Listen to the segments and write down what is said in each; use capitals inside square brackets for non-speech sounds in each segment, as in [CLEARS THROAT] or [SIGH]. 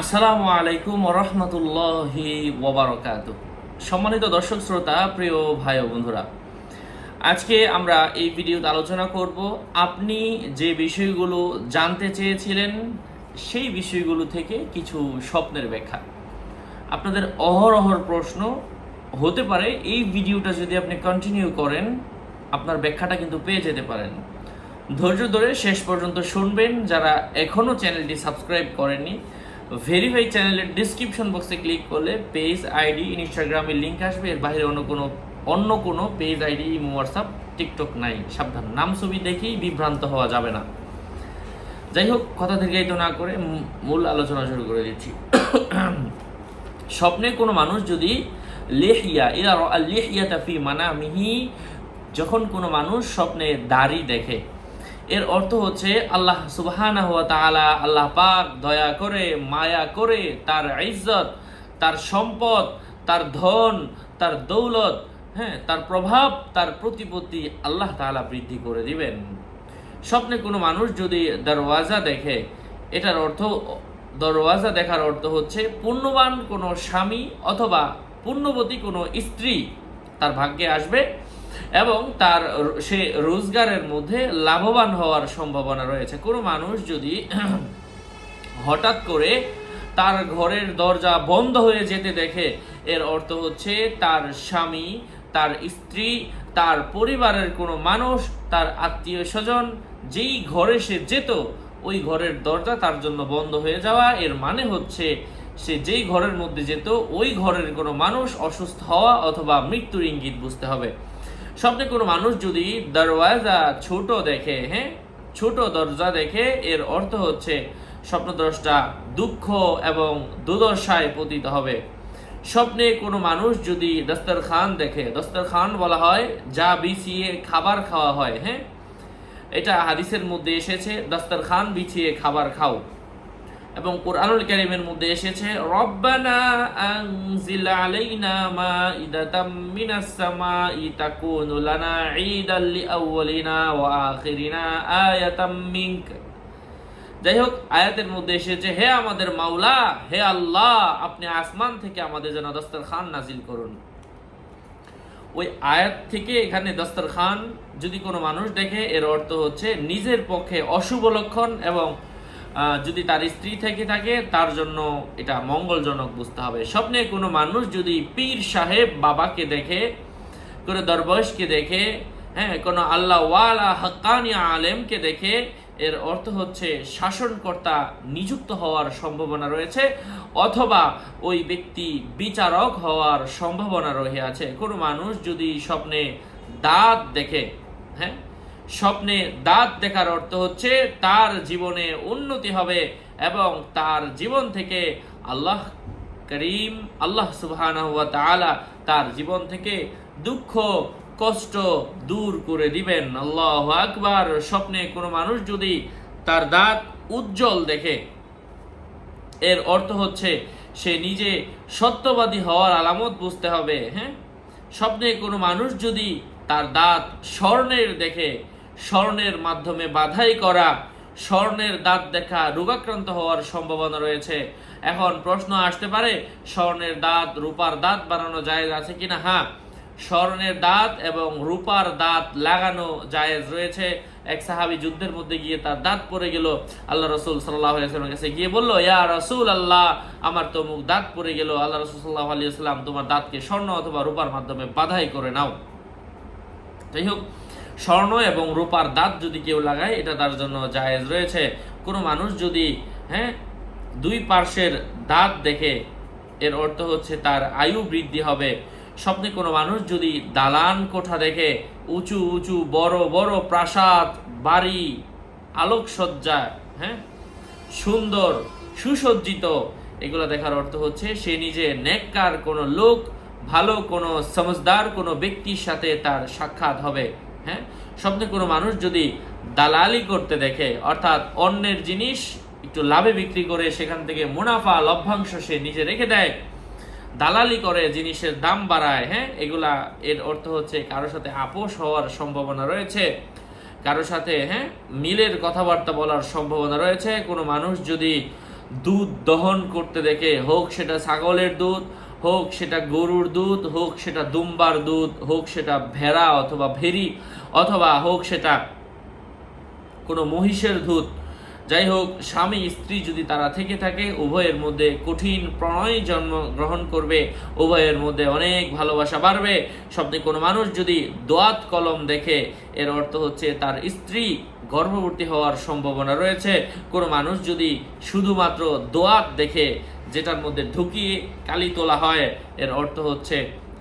আসসালামু আলাইকুম রহমতুল্লাহি ওবরাকাত সম্মানিত দর্শক শ্রোতা, প্রিয় ভাই বন্ধুরা, আজকে আমরা এই ভিডিওতে আলোচনা করব আপনি যে বিষয়গুলো জানতে চেয়েছিলেন, সেই বিষয়গুলো থেকে কিছু স্বপ্নের ব্যাখ্যা। আপনাদের অহরহর প্রশ্ন হতে পারে, এই ভিডিওটা যদি আপনি কন্টিনিউ করেন, আপনার ব্যাখ্যাটা কিন্তু পেয়ে যেতে পারেন। ধৈর্য ধরে শেষ পর্যন্ত শুনবেন, যারা এখনও চ্যানেলটি সাবস্ক্রাইব করেননি ভেরিফাই চ্যানেলের ডিসক্রিপশন বক্সে ক্লিক করলে পেজ আইডি ইনস্টাগ্রামের লিঙ্ক আসবে। এর বাইরে অন্য কোনো অন্য কোনো page ID imo WhatsApp TikTok নাই। সাবধান। নাম, ছবি দেখেই বিভ্রান্ত হওয়া যাবে না। যাই হোক, কথা দীর্ঘায়িত না করে মূল আলোচনা শুরু করে দিচ্ছি। [COUGHS] স্বপ্নে কোনো মানুষ যদি লেহিয়া ইয়া লেহিয়া তাফি মানা মিহি যখন কোনো মানুষ স্বপ্নে দাড়ি দেখে এর অর্থ হচ্ছে আল্লাহ সুবহানা তাআলা আল্লাহ পাক দয়া করে, মায়া করে তার ইজ্জত, তার সম্পদ, তার ধন, তার দৌলত হ্যাঁ তার প্রভাব, তার প্রতিপত্তি আল্লাহ তাআলা বৃদ্ধি করে দিবেন। স্বপ্নে কোনো মানুষ যদি দরওয়াজা দেখে, এটার অর্থ, দরওয়াজা দেখার অর্থ হচ্ছে পুণ্যবান কোনো স্বামী অথবা পুণ্যবতী কোনো স্ত্রী তার ভাগ্যে আসবে এবং তার সে রোজগারের মধ্যে লাভবান হওয়ার সম্ভাবনা রয়েছে। কোনো মানুষ যদি [CLEARS THROAT] হঠাৎ করে তার ঘরের দরজা বন্ধ হয়ে যেতে দেখে, এর অর্থ হচ্ছে তার স্বামী, তার স্ত্রী, তার পরিবারের কোনো মানুষ, তার আত্মীয় স্বজন যেই ঘরে সে যেত, ওই ঘরের দরজা তার জন্য বন্ধ হয়ে যাওয়া। এর মানে হচ্ছে সে যেই ঘরের মধ্যে যেত, ওই ঘরের কোনো মানুষ অসুস্থ হওয়া অথবা মৃত্যুর ইঙ্গিত বুঝতে হবে। স্বপ্নে কোনো মানুষ যদি দরওয়াজা ছোট দেখে হ্যাঁ? ছোট দরজা দেখে, এর অর্থ হচ্ছে স্বপ্নদ্রষ্টা দুঃখ এবং দুর্দশায় পতিত হবে। স্বপ্নে কোনো মানুষ যদি দস্তরখান দেখে, দস্তরখান বলা হয় যা বিছিয়ে খাবার খাওয়া হয় হ্যাঁ? এটা হাদিসের মধ্যে এসেছে, দস্তরখান বিছিয়ে খাবার খাও। এবং কোরআনুল কারীমের মধ্যে এসেছে, রব্বানা আনজিল আলাইনা মাইদাতাম মিনাস সামাই তাকুনু লানা ঈদাল ওয়া আখিরিনা আয়াতাম মিনক। যাই হোক আয়াতের মধ্যে এসেছে, হে আমাদের মাওলা, হে আল্লাহ, আপনি আসমান থেকে আমাদের জন্য দস্তরখান নাজিল করুন। ওই আয়াত থেকে এখানে দস্তরখান যদি কোনো মানুষ দেখে, এর অর্থ হচ্ছে নিজের পক্ষে অশুভ লক্ষণ এবং যদি তার স্ত্রী থেকে থাকে, তার জন্য এটা মঙ্গলজনক বুঝতে হবে। স্বপ্নে কোনো মানুষ যদি পীর সাহেব বাবাকে দেখে, কোনো দরবেশকে দেখে হ্যাঁ কোনো আল্লাহ ওয়ালা হকানিয়া আলেমকে দেখে, এর অর্থ হচ্ছে শাসনকর্তা নিযুক্ত হওয়ার সম্ভাবনা রয়েছে, অথবা ওই ব্যক্তি বিচারক হওয়ার সম্ভাবনা রয়ে আছে। কোনো মানুষ যদি স্বপ্নে দাঁত দেখে হ্যাঁ স্বপ্নে দাঁত দেখার অর্থ হচ্ছে তার জীবনে উন্নতি হবে এবং তার জীবন থেকে আল্লাহ করিম, আল্লাহ তাআলা তার জীবন থেকে দুঃখ, কষ্ট দূর করে দিবেন। আল্লাহ আকবার। স্বপ্নে কোনো মানুষ যদি তার দাঁত উজ্জ্বল দেখে, এর অর্থ হচ্ছে সে নিজে সত্যবাদী হওয়ার আলামত বুঝতে হবে হ্যাঁ? স্বপ্নে কোনো মানুষ যদি তার দাঁত স্বর্ণের দেখে স্বর্ণের মাধ্যমে বাধাই করা, স্বর্ণের দাঁত দেখা রোগাক্রান্ত হওয়ার সম্ভাবনা রয়েছে। এখন প্রশ্ন আসতে পারে, স্বর্ণের দাঁত রূপার দাঁত বানানো জায়েজ আছে কিনা? হ্যাঁ স্বর্ণের দাঁত এবং রূপার দাঁত লাগানো জায়েজ রয়েছে। এক সাহাবি যুদ্ধের মধ্যে গিয়ে তার দাঁত পড়ে গেল। আল্লাহ রসুল সাল্লাহ কাছে গিয়ে বলল, ইয়া রসুল আল্লাহ আমার তো মুখ দাঁত পড়ে গেল। আল্লাহ রসুল সাল্লাহ আলিয়াল্লাম তোমার দাঁতকে স্বর্ণ অথবা রূপার মাধ্যমে বাধাই করে নাও। যাই হোক স্বর্ণ এবং রূপার দাঁত যদি কেউ লাগায়, এটা তার জন্য জায়েজ রয়েছে। কোনো মানুষ যদি হ্যাঁ দুই পার্শ্বের দাঁত দেখে, এর অর্থ হচ্ছে তার আয়ু বৃদ্ধি হবে। স্বপ্নে কোনো মানুষ যদি দালান কোঠা দেখে, উঁচু উঁচু, বড় বড়, প্রাসাদ, বাড়ি, আলোকসজ্জা হ্যাঁ সুন্দর, সুসজ্জিত, এগুলো দেখার অর্থ হচ্ছে সে নিজে নেককার কোনো লোক, ভালো কোনো সমজদার কোনো ব্যক্তির সাথে তার সাক্ষাৎ হবে। হ্যাঁ? স্বপ্নে কোনো মানুষ যদি দালালি করতে দেখে, অর্থাৎ অন্যের জিনিস একটু লাভে বিক্রি করে সেখান থেকে মুনাফা, লভ্যাংশ সে নিজে রেখে দেয়, দালালি করে, জিনিসের দাম বাড়ায় হ্যাঁ? এগুলা এর অর্থ হচ্ছে কারোর সাথে আপোষ হওয়ার সম্ভাবনা রয়েছে। কারোর সাথে হ্যাঁ? মিলের কথাবার্তা বলার সম্ভাবনা রয়েছে। কোনো মানুষ যদি দুধ দহন করতে দেখে, হোক সেটা ছাগলের দুধ হোক সেটা গরুর দুধ, হোক সেটা দুম্বার দুধ, হোক সেটা ভেড়া অথবা ভেরি অথবা হোক সেটা কোনো মহিষের দুধ, যাই হোক, স্বামী, স্ত্রী যদি তারা থেকে থাকে, উভয়ের মধ্যে কঠিন প্রণয় জন্ম গ্রহণ করবে, উভয়ের মধ্যে অনেক ভালোবাসা বাড়বে। স্বপ্নে কোনো মানুষ যদি দোয়াত কলম দেখে, এর অর্থ হচ্ছে তার স্ত্রী গর্ভবতী হওয়ার সম্ভাবনা রয়েছে। কোনো মানুষ যদি শুধুমাত্র দোয়াত দেখে যেটার মধ্যে ঢুকিয়ে কালি তোলা হয়, এর অর্থ হচ্ছে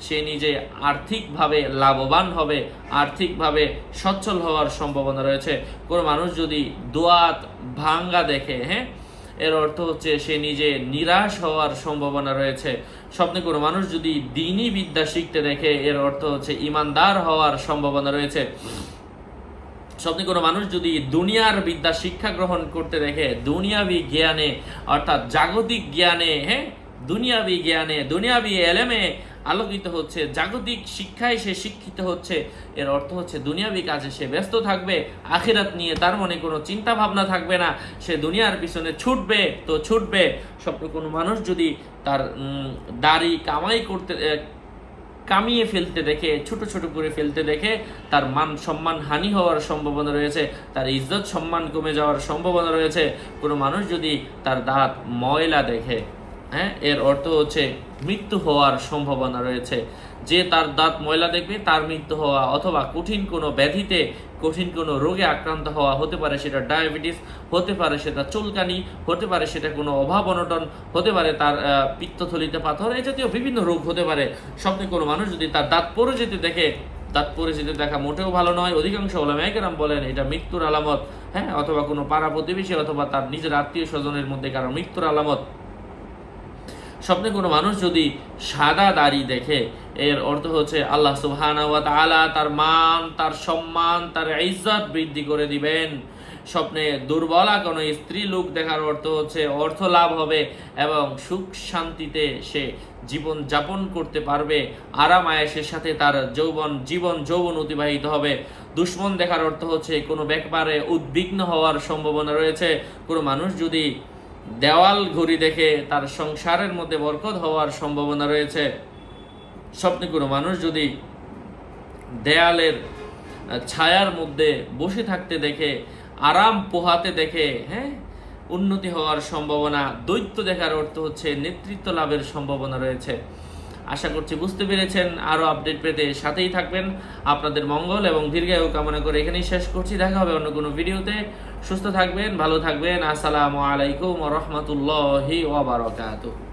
সে নিজে আর্থিকভাবে লাভবান হবে, আর্থিকভাবে সচ্ছল হওয়ার সম্ভাবনা রয়েছে। কোনো মানুষ যদি দোয়াত ভাঙ্গা দেখে হ্যাঁ এর অর্থ হচ্ছে সে নিজে নিরাশ হওয়ার সম্ভাবনা রয়েছে। স্বপ্নে কোনো মানুষ যদি দিনই বিদ্যা শিখতে দেখে, এর অর্থ হচ্ছে ইমানদার হওয়ার সম্ভাবনা রয়েছে। স্বপ্নে কোনো মানুষ যদি দুনিয়ার বিদ্যা শিক্ষা গ্রহণ করতে দেখে, দুনিয়াবি জ্ঞানে, অর্থাৎ জাগতিক জ্ঞানে হ্যাঁ? দুনিয়াবি জ্ঞানে, দুনিয়াবি এলেমে আলোকিত হচ্ছে, জাগতিক শিক্ষায় সে শিক্ষিত হচ্ছে, এর অর্থ হচ্ছে দুনিয়াবি কাজে সে ব্যস্ত থাকবে, আখিরাত নিয়ে তার মনে কোনো চিন্তা ভাবনা থাকবে না, সে দুনিয়ার পিছনে ছুটবে তো ছুটবে। স্বপ্ন কোনো মানুষ যদি তার দাড়ি কামাই করতে কামিয়ে ফেলতে দেখে, ছোট ছোট করে ফেলতে দেখে তার মান সম্মান হানি হওয়ার সম্ভাবনা রয়েছে, তার ইজ্জত সম্মান কমে যাওয়ার সম্ভাবনা রয়েছে। কোনো মানুষ যদি তার দাঁত ময়লা দেখে হ্যাঁ? এর অর্থ হচ্ছে মৃত্যু হওয়ার সম্ভাবনা রয়েছে। যে তার দাঁত ময়লা দেখবে, তার মৃত্যু হওয়া অথবা কঠিন কোনো ব্যাধিতে কঠিন কোনো রোগে আক্রান্ত হওয়া হতে পারে সেটা ডায়াবেটিস, হতে পারে সেটা চুলকানি, হতে পারে সেটা কোনো অভাব অনটন, হতে পারে তার পিত্তথলিতে পাথর, এই জাতীয় বিভিন্ন রোগ হতে পারে। স্বপ্নে কোনো মানুষ যদি তার দাঁত পড়ে যেতে দেখে, দাঁত পড়ে যেতে দেখা মোটেও ভালো নয়। অধিকাংশ ওলামাইকেরাম বলেন এটা মৃত্যুর আলামত হ্যাঁ? অথবা কোনো পাড়া প্রতিবেশী অথবা তার নিজের আত্মীয় স্বজনের মধ্যে কারও মৃত্যুর আলামত। স্বপ্নে কোনো মানুষ যদি সাদা দাড়ি দেখে, এর অর্থ হচ্ছে আল্লাহ সুবহানা ওয়া তাআলা তার মান, তার সম্মান, তার ইজ্জত বৃদ্ধি করে দিবেন। স্বপ্নে দুর্বলা কোনো স্ত্রী লোক দেখার অর্থ হচ্ছে অর্থ লাভ হবে এবং সুখ শান্তিতে সে জীবন যাপন করতে পারবে। আরাম আয়েসের সাথে তার যৌবন, জীবন যৌবন অতিবাহিত হবে। দুশ্মন দেখার অর্থ হচ্ছে কোনো ব্যাপারে উদ্বিগ্ন হওয়ার সম্ভাবনা রয়েছে। কোনো মানুষ যদি দেওয়াল ঘড়ি দেখে তার সংসারের মধ্যে বরকত হওয়ার সম্ভাবনা রয়েছে। স্বপ্নে কোনো মানুষ যদি দেয়ালের ছায়ার মধ্যে বসে থাকতে দেখে, আরাম পোহাতে দেখে হ্যাঁ উন্নতি হওয়ার সম্ভাবনা, দৈত্য দেখার অর্থ হচ্ছে নেতৃত্ব লাভের সম্ভাবনা রয়েছে। আশা করছি বুঝতে পেরেছেন আরও আপডেট পেতে সাথেই থাকবেন। আপনাদের মঙ্গল এবং দীর্ঘায়ু কামনা করে এখানেই শেষ করছি। দেখা হবে অন্য কোনো ভিডিওতে। সুস্থ থাকবেন, ভালো থাকবেন। আসসালামু আলাইকুম রহমতুল্লাহি ওয়াবারকাতুহ